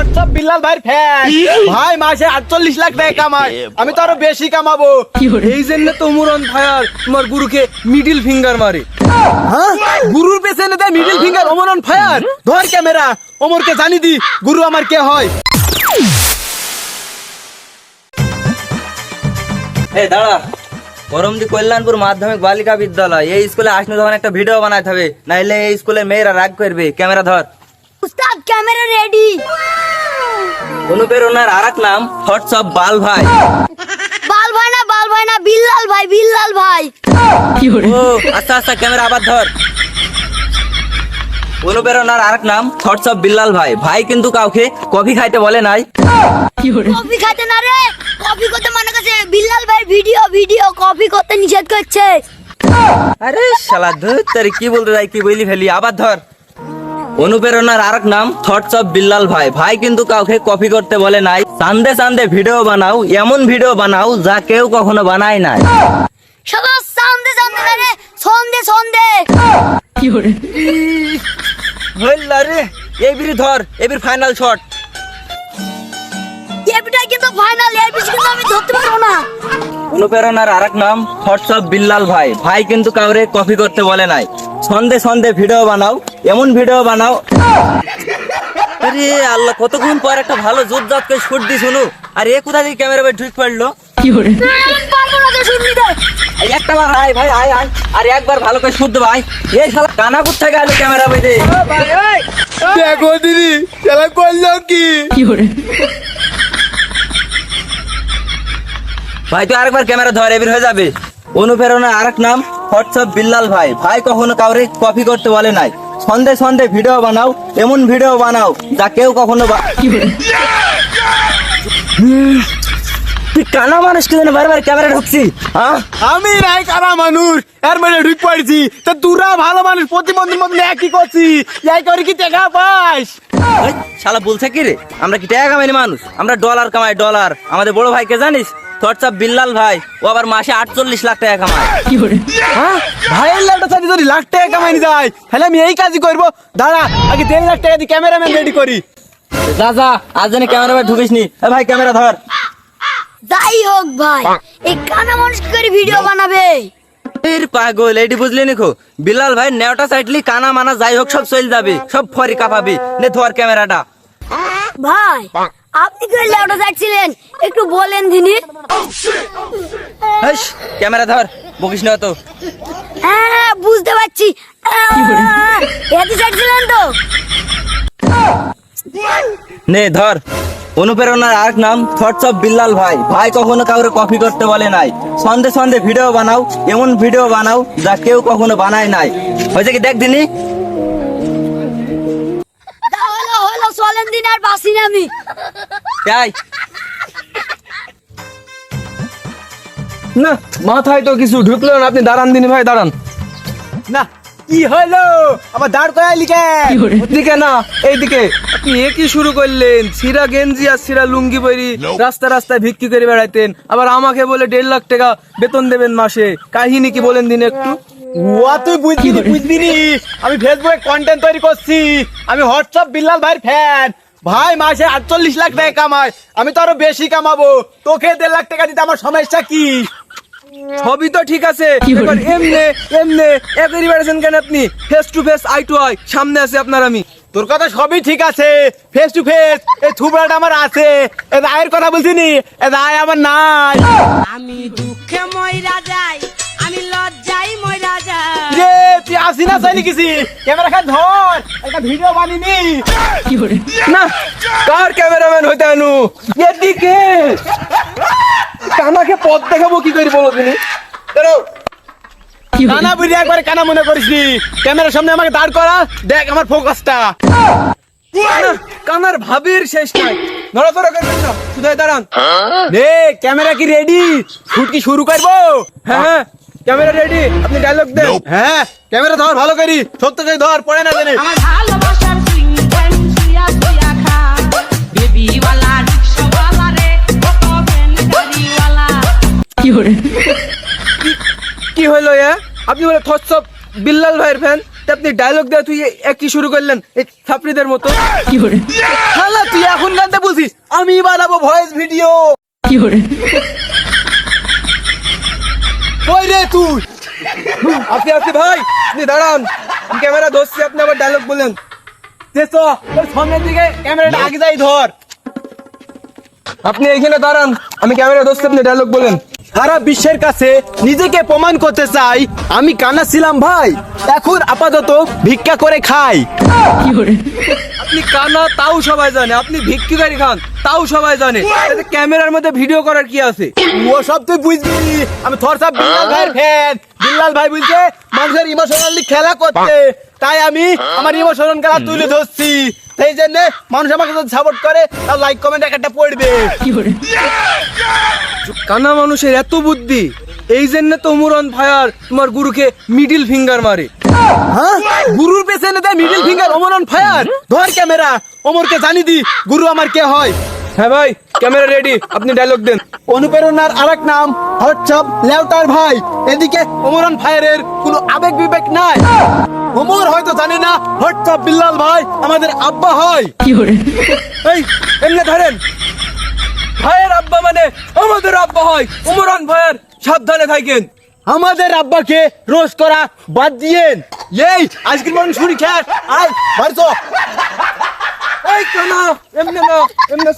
WhatsApp Billal ভাইয়ের fan ভাই মাসে আটচল্লিশ লাখ টাকা কামায়। আমি তো আরও বেশি কামাবো। এই জন্য তো মুরন ফায়ার তোমার গুরুকে মিডিল ফিঙ্গার মারে। হ্যাঁ? গুরুর পেছনে দেয় মিডিল ফিঙ্গার ফায়ার ধর ক্যামেরা ওমরকে জানি দি গুরু আমার কে হয়। এই দাঁড়া। করমদি কল্যাণপুর মাধ্যমিক বালিকা বিদ্যালয়। এই স্কুলে আসলে তখন একটা ভিডিও বানাতে হবে নাইলে এই স্কুলের মেয়েরা রাগ করবে। ক্যামেরা ধর। উস্তাদ ক্যামেরা রেডি অনুপ্রেরণার আর এক নাম হোয়াটসঅ্যাপ বাল ভাই। বাল ভাই না বাল ভাই না বিল্লাল ভাই বিল্লাল ভাই। ও আচ্ছা আচ্ছা ক্যামেরা আবার ধর। অনুপ্রেরণার আর এক নাম হোয়াটসঅ্যাপ বিল্লাল ভাই। ভাই কিন্তু কাউকে কফি খাইতে বলে নাই। কফি খাইতে না রে কফি করতে মনে করছে বিল্লাল ভাই ভিডিও ভিডিও কফি করতে নিষেধ করছে। আরে শালা ধুর তোর কি বলতে যাই কি বলি ফেলি? আবার ধর। অনুপ্রেরণার আরেক নাম থটস অফ বিল্লাল ভাই। ভাই কিন্তু কাউকে কপি করতে বলে নাই। চান্দে চান্দে ভিডিও বানাও এমন ভিডিও বানাও যা কেউ কখনো বানায় নাই। সদা সামনে সামনে না রে সন্ধে সন্ধে হইল রে এই বিড়ি ধর এবির ফাইনাল শট এবিটাই কিন্তু ফাইনাল এর বেশি কিন্তু আমি ধরতে পারব না। অনুপ্রেরণার আরেক নাম থটস অফ বিল্লাল ভাই। ভাই কিন্তু কাউরে কপি করতে বলে নাই। সন্ধে সন্ধে ভিডিও বানাও এমন ভিডিও বানাও। আরে আল্লাহ কতক্ষণ পর একটা ভালো জোরজাত করে শুট দি শুনু। আর এ কোথা থেকে ক্যামেরা ভাই ঢুক পড়ল? কি এই একটা বার আয় ভাই আয় আয়। আর একবার ভালো করে শুদ্ধ ভাই। এই শালা কানা কোথায় গেল ক্যামেরা বেঁধে দেখো দিদি খেলা করল কি? ভাই তুই আরেকবার ক্যামেরা ধর এবির হয়ে যাবে। অনুপ্রেরণার আরেক নাম হোয়াটসঅ্যাপ বিল্লাল ভাই। ভাই কখনো কাউরে কপি করতে বলে নাই। সন্ধে সন্ধে ভিডিও বানাও এমন ভিডিও বানাও যা কেউ কখনো তুই কানা মানুষ কি জানে বারবার ক্যামেরা ঢুকছি হ্যাঁ? আমি নাই কারা মানুষ এর মানে ঢুক পড়ছি। তা তোরা ভালো মানুষ প্রতিবন্ধীর মধ্যে একই করছি এই করে কি টাকা পাস? শালা বলছে কি রে? আমরা কি টাকা কামাই মানুষ? আমরা ডলার কামাই ডলার আমাদের বড় ভাইকে জানিস? হোয়াটসঅ্যাপ বিল্লাল ভাই ও আবার মাসে আটচল্লিশ লাখ টাকা কামায়। হ্যাঁ? ভাইয়ের লাখটা সাথে যদি লাখ টাকা কামাই যায় তাহলে আমি এই কাজই করব। দাঁড়া আগে দেড় লাখ টাকা দিয়ে ক্যামেরাম্যান রেডি করি। যা যা আজ জানি ক্যামেরা ভাই ঢুকিস নি ভাই ক্যামেরা ধর। যাই হোক ভাই এই কানা মানুষ কি করে ভিডিও বানাবে? এর পাগল এটি বুঝলি নিখো বিল্লাল ভাই নেওটা সাইডলি কানা মানা যাই হোক সব চলে যাবে সব ফরি কাঁপাবি। নে ধর ক্যামেরাটা। ভাই আপনি কি লেউটা যাচ্ছিলেন একটু বলেন দিনি। ক্যামেরা ধর বকিস না তো হ্যাঁ বুঝতে পারছি। এতে যাচ্ছিলেন তো নে ধর। অনুপ্রেরণার আরেক নাম থটস অফ বিল্লাল ভাই। ভাই কখনো কাউরে কপি করতে বলে নাই। সন্ধে সন্ধে ভিডিও বানাও এমন ভিডিও বানাও যা কেউ কখনো বানায় নাই। হয়েছে কি দেখ দিনি? চলেন দিন আর বাসি না আমি। যাই না মাথায় তো কিছু ঢুকলো না আপনি দাঁড়ান দিনি ভাই দাঁড়ান। না কি হলো? আবার দাঁড় করাই লিখে ওদিকে না এইদিকে। আপনি এ কি শুরু করলেন? সিরা গেঞ্জি আর সিরা লুঙ্গি পরি রাস্তা রাস্তায় ভিক্ষি করে বেড়াইতেন। আবার আমাকে বলে দেড় লাখ টাকা বেতন দেবেন মাসে। কাহিনী কি বলেন দিন একটু? তুই বুঝবি নি, বুঝবি নি? আমি ফেসবুকে কন্টেন্ট তৈরি করছি। আমি হোয়াটসঅ্যাপ বিল্লাল ভাইয়ের ফ্যান ভাই মাসে আটচল্লিশ লাখ টাকা কামায় আমি তো আরও বেশি কামাবো। তোকে দেড় লাখ টাকা দিতে আমার সমস্যা কি? সবই তো ঠিক আছে। এবার এমনে এমনে একই বেড়াচ্ছেন কেন আপনি? Face to face eye to eye সামনে আছে আপনার আমি। তোর কথা সবই ঠিক আছে। ফেস টু ফেস এই থুবড়াটা আমার আছে। এ রায়ের কথা বলছি নি? এ রায় আমার নাই। আমি দুঃখে ময়রা যাই। তুই আসি না চাইনি কিছু? ক্যামেরা খান ধর একটা ভিডিও বানিনি। না কার ক্যামেরাম্যান হইতে আনু? এদিকে। কানাকে পথ দেখাবো কি করি বলো দাঁড়াও। কানা বুঝি একবারে কানা মনে করিস নি। ক্যামেরার সামনে আমাকে দাঁড় করা দেখ আমার ফোকাসটা কানা, কানার ভাবির শেষ নাই নড়াচড়া করবেন না শুধু দাঁড়ান। রে ক্যামেরা কি রেডি শুট কি শুরু করব? হ্যাঁ হ্যাঁ। ক্যামেরা রেডি আপনি ডায়লগ দেন। হ্যাঁ ক্যামেরা ধর ভালো করি। সত্য করে ধর পড়ে না জানে। আমার ভালোবাসার সুইং টাইম সুইয়া সুইয়া খা। বেবিওয়ালা রিক্সাওয়ালা রে কত ফ্যান গাড়িওয়ালা। কি হলো? এ? আপনি বলে থটসপ বিল্লাল ভাইয়ের ফ্যান আপনি ডায়লগ দেওয়া তুই একই শুরু করলেন? এই ছাত্রীদের মতো। কি শালা তুই এখন আমি বানাবো ভয়েস ভিডিও কই রে তুই? আপনি আপনি ভাই, আপনি দাঁড়ান। ক্যামেরা ধরছি, আপনি আবার ডায়লগ তো সামনের দিকে ক্যামেরাটা আগে যাই ধর। আপনি এইখানে দাঁড়ান, আমি ক্যামেরা ধরছি, আপনি ডায়লগ বলেন। সারা বিশ্বের কাছে নিজেকে প্রমাণ করতে চাই আমি কানা ছিলাম ভাই। এখন আপাতত ভিক্ষা করে খাই। আপনি কানা তাও সবাই জানে আপনি ভিক্ষিকারি খান তাও সবাই জানে। ক্যামেরার মধ্যে ভিডিও করার কি আছে? ও সব তুই বুঝবি। আমি থর সব বিল্লাল ভাইয়ের ফ্যান বিল্লাল ভাই বলছে মানুষের ইমোশনালি খেলা করতে। তাই আমি আমার ইমোশনাল খেলা তুলে ধরছি। সেই জন্য মানুষ আমাকে যদি সাপোর্ট করে তার লাইক কমেন্ট একটা পড়বে। কানা মানুষের এত বুদ্ধি এই জন্য তো মুরন ভাইয়ার তোমার গুরুকে মিডিল ফিঙ্গার মারে। হ্যাঁ? গুরুর পেছনে দেয় মিডিল ফিঙ্গার ওমরন ফায়ার ধর ক্যামেরা ওমরকে জানি দি গুরু আমার কে হয়। হ্যাঁ ভাই ক্যামেরা রেডি আপনি ডায়লগ দেন। অনুপ্রেরণার আরেক নাম হোয়াটসঅ্যাপ লেউটার ভাই। এদিকে ওমরন ফায়ারের কোনো আবেগ বিবেক নাই। ওমর হয়তো জানে না হোয়াটসঅ্যাপ বিল্লাল ভাই আমাদের আব্বা হয়। এই এমনি ধরেন। ভাইয়ের আব্বা মানে আমাদের আব্বা হয়। উমরান ভাইয়ের সাবধানে থাকেন। আমাদের আব্বাকে রোজ করা বাদ দিয়েন। এই আজকের মানুষ শুনি খ্যাস আয় বাড়ি তো এই কেন? এমনি না এমনি